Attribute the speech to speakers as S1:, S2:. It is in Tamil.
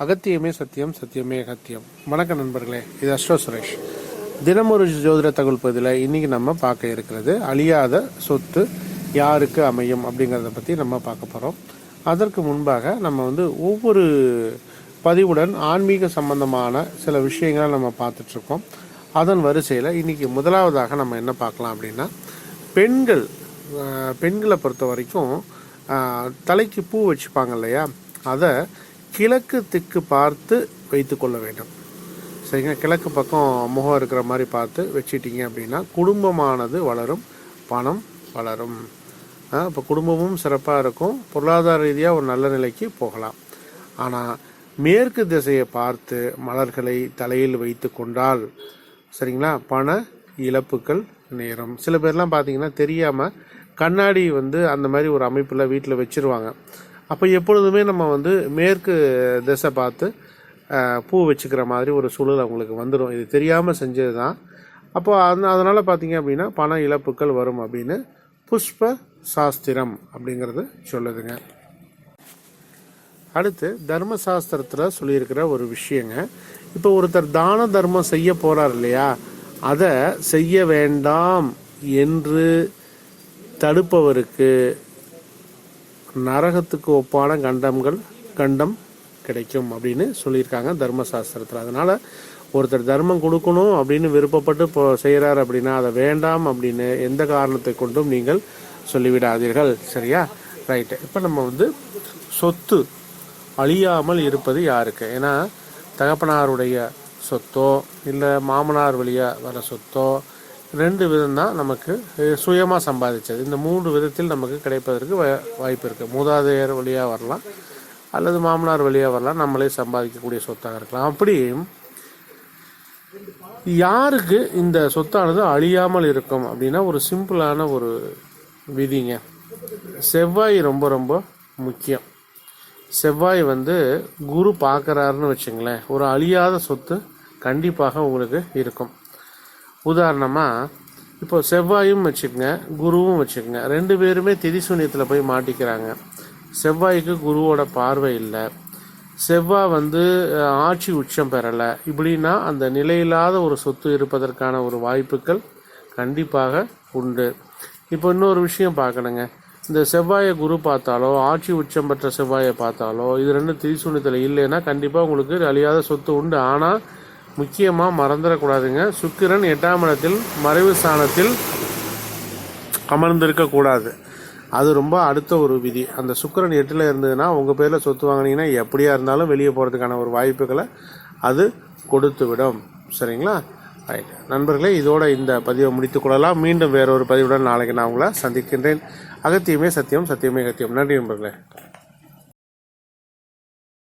S1: அகத்தியமே சத்தியம் சத்தியமே அகத்தியம். வணக்கம் நண்பர்களே இது அஸ்ரோ சுரேஷ். தினமொரு ஜோதிட தகவல் பகுதியில் இன்னைக்கு நம்ம பார்க்க இருக்கிறது. அழியாத சொத்து யாருக்கு அமையும் அப்படிங்கிறத பற்றி நம்ம பார்க்க போகிறோம் அதற்கு முன்பாக நம்ம வந்து ஒவ்வொரு பதிவுடன் ஆன்மீக சம்பந்தமான சில விஷயங்களை நம்ம பார்த்துட்ருக்கோம் அதன் வரிசையில் இன்னைக்கு முதலாவதாக நம்ம என்ன பார்க்கலாம் அப்படின்னா பெண்கள் பெண்களை பொறுத்த வரைக்கும் தலைக்கு பூ வச்சுப்பாங்க இல்லையா? அதை கிழக்கு திக்கு பார்த்து வைத்து கொள்ள வேண்டும். சரிங்க? கிழக்கு பக்கம் முகம் இருக்கிற மாதிரி பார்த்து வச்சுட்டிங்க அப்படின்னா குடும்பமானது வளரும் பணம் வளரும். இப்போ குடும்பமும் சிறப்பாக இருக்கும். பொருளாதார ரீதியாக ஒரு நல்ல நிலைக்கு போகலாம். ஆனால் மேற்கு திசையை பார்த்து மலர்களை தலையில் வைத்து கொண்டால் சரிங்களா? பண இழப்புகள் நேரும். சில பேர்லாம் பார்த்தீங்கன்னா தெரியாமல் கண்ணாடி வந்து அந்த மாதிரி ஒரு அமைப்பில் வீட்டில் வச்சுருவாங்க. அப்போ எப்பொழுதுமே நம்ம வந்து மேற்கு திசை பார்த்து பூ வச்சுக்கிற மாதிரி ஒரு சூழல் அவங்களுக்கு வந்துடும் இது தெரியாமல் செஞ்சது தான் அப்போ அந்த அதனால் பார்த்தீங்க அப்படின்னா பண இழப்புகள் வரும் அப்படின்னு புஷ்ப சாஸ்திரம் அப்படிங்கிறது சொல்லுதுங்க. அடுத்து தர்மசாஸ்திரத்தில் சொல்லியிருக்கிற ஒரு விஷயங்க. இப்போ ஒருத்தர் தான தர்மம் செய்ய போகிறார் இல்லையா? அதை செய்ய வேண்டாம் என்று தடுப்பவருக்கு நரகத்துக்கு ஒப்பான கண்டம்கள் கண்டம் கிடைக்கும் அப்படின்னு சொல்லியிருக்காங்க தர்மசாஸ்திரத்தில். அதனால் ஒருத்தர் தர்மம் கொடுக்கணும் அப்படின்னு விருப்பப்பட்டு இப்போ செய்கிறார் அப்படின்னா அதை வேண்டாம் அப்படின்னு எந்த காரணத்தை கொண்டும் நீங்கள் சொல்லிவிடாதீர்கள். சரியா? ரைட்டு இப்போ நம்ம வந்து சொத்து அழியாமல் இருப்பது யாருக்கு? ஏன்னா தகப்பனாருடைய சொத்தோ இல்லை மாமனார் வழியாக வர சொத்தோ ரெண்டு விதம் தான் நமக்கு சுயமாக சம்பாதிச்சது. இந்த மூன்று விதத்தில் நமக்கு கிடைப்பதற்கு வாய்ப்பு இருக்குது மூதாதையர் வழியாக வரலாம் அல்லது மாமனார் வழியாக வரலாம் நம்மளே சம்பாதிக்கக்கூடிய சொத்தாக இருக்கலாம். அப்படி யாருக்கு இந்த சொத்தானது அழியாமல் இருக்கும் அப்படின்னா ஒரு சிம்பிளான ஒரு விதிங்க. செவ்வாய் ரொம்ப ரொம்ப முக்கியம். செவ்வாய் வந்து குரு பார்க்குறாருன்னு வச்சுங்களேன் ஒரு அழியாத சொத்து கண்டிப்பாக உங்களுக்கு இருக்கும். உதாரணமாக இப்போ செவ்வாயும் வச்சுக்கோங்க குருவும் வச்சுக்கோங்க. ரெண்டு பேருமே திதிசூன்யத்தில் போய் மாட்டிக்கிறாங்க. செவ்வாய்க்கு குருவோட பார்வை இல்லை. செவ்வாய் வந்து ஆட்சி உச்சம் பெறலை. இப்படின்னா அந்த நிலையில்லாத ஒரு சொத்து இருப்பதற்கான ஒரு வாய்ப்புகள் கண்டிப்பாக உண்டு. இப்போ இன்னொரு விஷயம் பார்க்கணுங்க. இந்த செவ்வாயை குரு பார்த்தாலோ ஆட்சி உச்சம் பெற்ற செவ்வாயை பார்த்தாலோ இது ரெண்டும் திரிசூன்யத்தில் இல்லைன்னா கண்டிப்பாக உங்களுக்கு அழியாத சொத்து உண்டு. ஆனால் முக்கியமாக மறந்துடக்கூடாதுங்க. சுக்கிரன் எட்டாம் இடத்தில் மறைவு ஸ்தானத்தில் அமர்ந்திருக்கக்கூடாது அது ரொம்ப அடுத்த ஒரு விதி. அந்த சுக்கிரன் எட்டில் இருந்ததுன்னா உங்கள் பேரில் சொத்து வாங்கினீங்கன்னா எப்படியா இருந்தாலும் வெளியே போகிறதுக்கான ஒரு வாய்ப்புகளை அது கொடுத்து விடும் சரிங்களா? ரைட் நண்பர்களே இதோட இந்த பதிவை முடித்துக் கொள்ளலாம். மீண்டும் வேறொரு பதிவுடன் நாளைக்கு நான் உங்களை சந்திக்கின்றேன். அகத்தியமே சத்தியம் சத்தியமே அகத்தியம். நன்றி நண்பர்களே.